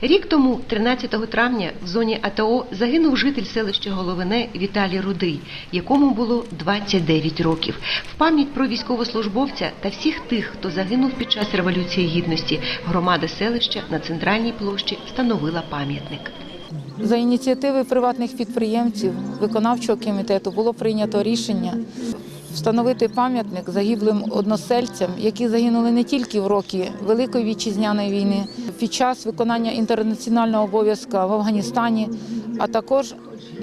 Рік тому, 13 травня, в зоні АТО загинув житель селища Головине Віталій Рудий, якому було 29 років. В пам'ять про військовослужбовця та всіх тих, хто загинув під час Революції Гідності, громада селища на центральній площі встановила пам'ятник. За ініціативи приватних підприємців виконавчого комітету було прийнято рішення встановити пам'ятник загиблим односельцям, які загинули не тільки в роки Великої вітчизняної війни, під час виконання інтернаціонального обов'язку в Афганістані, а також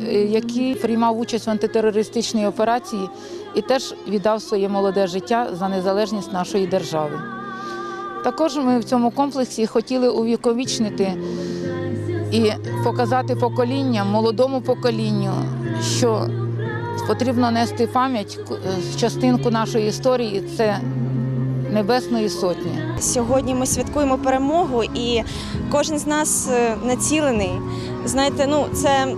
е, який приймав участь в антитерористичній операції і теж віддав своє молоде життя за незалежність нашої держави. Також ми в цьому комплексі хотіли увіковічнити і показати поколінням, молодому поколінню, що потрібно нести пам'ять е, частинку нашої історії це Небесної Сотні. Сьогодні ми святкуємо перемогу, і кожен з нас е, націлений. Знаєте, ну це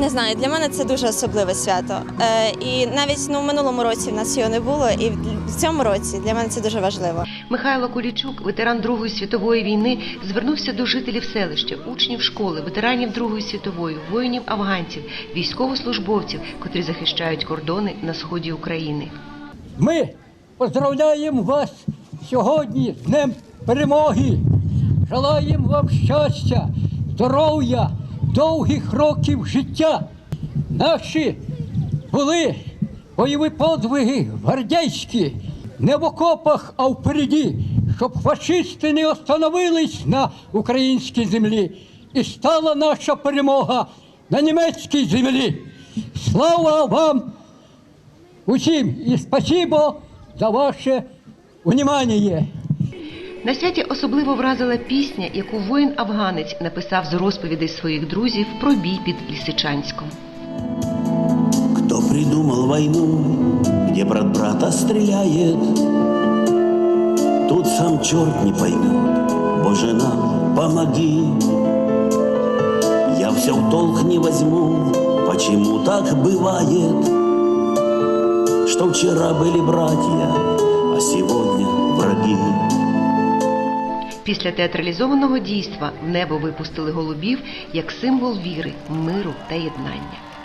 не знаю, для мене це дуже особливе свято. Е, і навіть ну в минулому році в нас його не було, і в цьому році для мене це дуже важливо. Михайло Кулічук, ветеран Другої світової війни, звернувся до жителів селища, учнів школи, ветеранів Другої світової, воїнів афганців, військовослужбовців, котрі захищають кордони на сході України. Ми поздравляємо вас сьогодні з Днем Перемоги. Желаємо вам щастя, здоров'я, довгих років життя. Наші були бойові подвиги гвардійські, не в окопах, а впереді, щоб фашисти не остановились на українській землі. І стала наша перемога на німецькій землі. Слава вам! Усім і спасибо за ваше внимание. На святі особливо вразила пісня, яку воїн-афганець написав з розповідей своїх друзів про бій під Лисичанськом. Кто придумал войну, где брат брата стреляет, Тут сам черт не поймет, Боже нам помоги. Я все в толк не возьму, почему так бывает, Что вчера были братья, а сегодня враги. Після театралізованого дійства в небо випустили голубів як символ віри, миру та єднання.